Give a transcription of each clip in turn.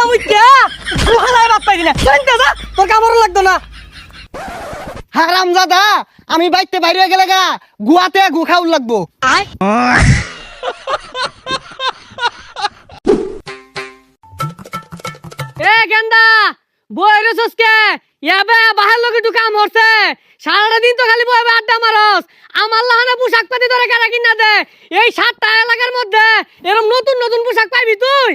বসা মুইটা গুহালায় বাপ পাইলি না। শুনতে যা তোর কামড় লাগতো না। হারাম দাদা আমি বাইতে বাইরে গেলে গা গুয়াতে গু খাউল লাগবো। আয়। এ গেন্দা বই রেছস কে? ইয়াবে বাহার লোকে একটু কাম হচ্ছে সারাটা দিন তো খালি বইবে আড্ডা মারস। আমার লাহানে পোশাক পাতি ধরে কেনা কিনা দে। এই সাতটা এলাকার মধ্যে এরকম নতুন নতুন পোশাক পাইবি তুই?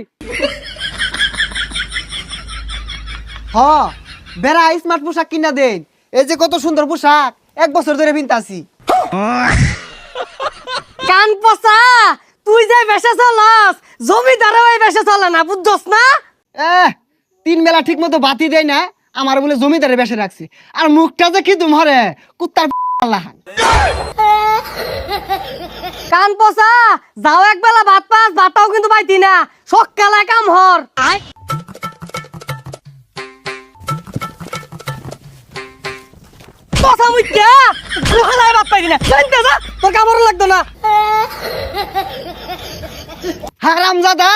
হ বেড়া স্মার্ট পোশাক কিনা দেন। এই যে কত সুন্দর পোশাক এক বছর ধরে পিনতাছি। কান পচা তুই যে বেসে চলস জমিদারও এই বেসে চলে না বুঝছস না? এহ তিন বেলা ঠিক মতো বাতি দেয় না আমার বলে জমিদারে বেসে রাখছি। আর মুখটা যে কি তোমারে কুত্তার লাহান। কান পচা যাও একবেলা ভাত পাস ভাতটাও কিন্তু পাইতি না। সকালে কাম হর। পচা মুইটা যা তোর কামড় লাগতো না। হারাম দাদা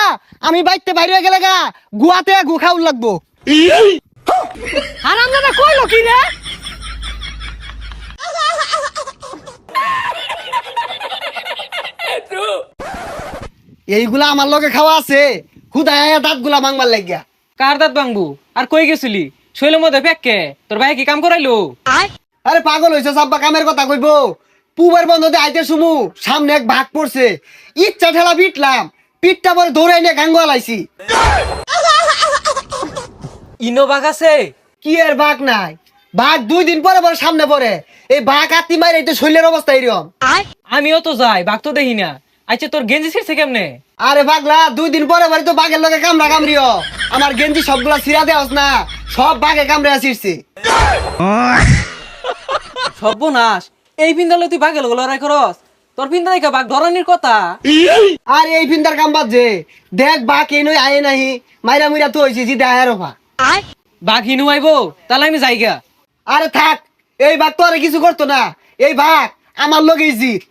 আমি বাইতে বাইরে গেলে গা গুয়াতে গু খাউল লাগবো। হারাম দাদা কইলো কি রে এইগুলা আমার লগে খাওয়া আছে। খুদায় দাঁতগুলা মাংবার লাগিয়া। কার দাঁত ভাঙবু? আর কই গেছিলি? শৈলের মধ্যে ফেককে তোর ভাই কি কাম করাইলো? আয়। আরে পাগল হয়েছে সাব্বা কামের কথা কইব। পুবের বন্ধতে আইতে শুমু সামনে এক ভাগ পড়ছে। ইচ্ছা ঠেলা পিটলাম পিঠটা পরে দৌড়ে নিয়ে গাঙ্গুয়া লাইছি। ইনো বাঘ আছে? কি এর ভাগ নাই? ভাগ দুই দিন পরে পরে সামনে পড়ে। এই ভাগ আত্মি মারে এটা শৈলের অবস্থা এরকম আমিও তো যাই বাঘ তো দেখি না। আচ্ছা তোর গেঞ্জি ছিড়ছে কেমনে? আরে পাগলা দুই দিন পরে পরে তো বাঘের লগে কামড়া কামড়িও। আমার গেঞ্জি সবগুলা ছিড়া দেওয়াস না সব বাঘে কামড়ে আসিরছে সর্বনাশ। এই পিন্দালে তুই বাঘের লগে লড়াই করস? তোর পিন্দা দেখা বাঘ ধরনের কথা? আর এই ফিন্দার কাম বাজছে দেখ বাঘ এই নই আয়ে নাহি। মাইরা মুইরা তো হয়েছি আয়ের অফা আয়। বাঘ হিনু আইবো তাহলে আমি যাইগা। আরে থাক এই ভাগ তো আর কিছু করতো না। এই ভাগ আমার লোক জিত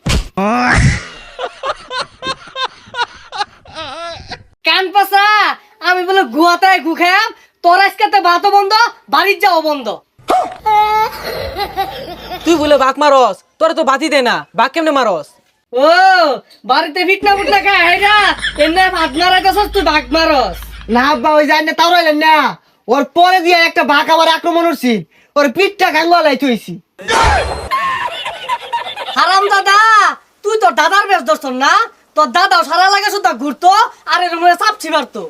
কান পাসা আমি বলে গুয়াতে গু খাম তোর আজকে তো ভাতও বন্ধ বাড়ির যাও বন্ধ। তুই বলে বাঘ মারস তোর তো বাতি দে না বাঘ কেমনে মারস? ও বাড়িতে ফিটনা ফুটনা খায় হেরা এমনি তুই ভাগ মারস। না আব্বা ওই তাও রইলেন না। ওর পরে দিয়ে একটা ভাগ আমার আক্রমণ হচ্ছি। ওর পিঠটা গাঙ্গলাই থইছি। হারাম দাদা তুই তোর দাদার বেশ ধরছ না? তোর দাদাও সারা লাগে শুধু ঘুরতো আর এর মধ্যে চাপছি মারতো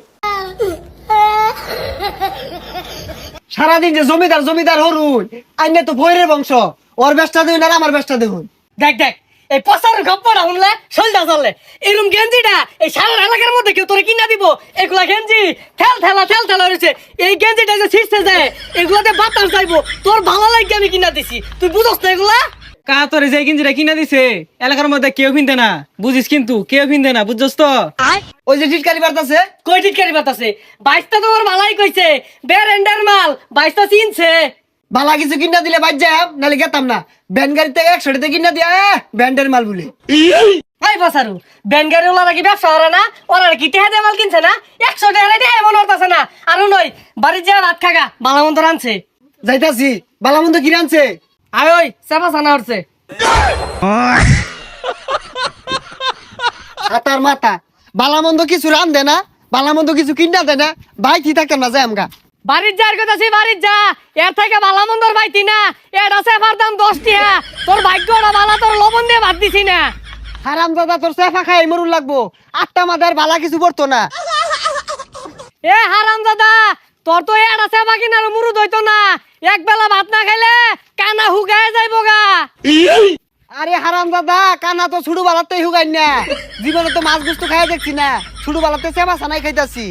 সারাদিন যে জমিদার জমিদার হরুন, আইনে তো ভৈরের বংশ। ওর ব্যবসা দেখুন আর আমার ব্যবসা দেখুন দেখ দেখ, এই পচার গপ্পটা শুনলে সলটা চললে এরম গেঞ্জিটা এই সারা এলাকার মধ্যে কেউ তোরে কিনা দিব? এগুলা গেঞ্জি ঠেল ঠেলা ঠেল ঠেলা রয়েছে এই গেঞ্জিটা যে ছিঁচতে যায় এগুলাতে বাতাস যাইবো। তোর ভালো লাগে আমি কিনা দিছি। তুই বুঝস না এগুলা? কা তোর যে গেঞ্জিটা কিনা দিছে এলাকার মধ্যে কেউ পিনতে না। বুঝিস কিন্তু কেউ পিনতে না বুঝছস তো? ওই যে টিটকারি বার্তাছে কই টিটকারি বাতাসে বাইশটা তোমার ভালাই কইছে বেরেন্ডার মাল বাইশটা চিনছে। বালা কিছু কিনা দিলে বাদ যাম নাহলে গেতাম না। ব্যান গাড়ি থেকে একশো টাকা কিনা দিয়া ব্যান্ডের মাল বলে। এই বাসারু ব্যানগাড়ি ওলা কি ব্যবসা ওরা না? ওরা কি টেহা মাল কিনছে না? একশো টাকা দিয়ে এমন হতাছে না। আরও নয় বাড়ির যা ভাত খাগা বালা মন্দ রানছে যাইতাছি বালামন্দ কি রানছে আয় ওই চাপা চানা উঠছে হাতার মাথা। বালামন্দ কিছু রান দে না বালামন্দ কিছু কিনা দে না ভাই কি থাকতাম না যাই আমগা। বাড়ির যার কথা সে বাড়ির যা। এর থেকে বালা মন্দর পাইতি না এর আছে আমার দাম দশ টিহা তোর ভাগ্যটা বালা তোর লবণ দিয়ে ভাত দিছি না। হারাম দাদা তোর সেফা খাই মরুন লাগবো। আটটা মাদার বালা কিছু পড়তো না। এ হারাম দাদা তোর তো এর আছে বাকি না মুরুদ হইতো না। এক বেলা ভাত না খাইলে কানা হুগায় যাইব গা। আরে হারাম দাদা, কানা তো ছুড়ু বালাতে হুগাই না। জীবনে তো মাছ গুস্তু খাই দেখছি না। ছুড়ু বালাতে সেবা সানাই খাইতাছি।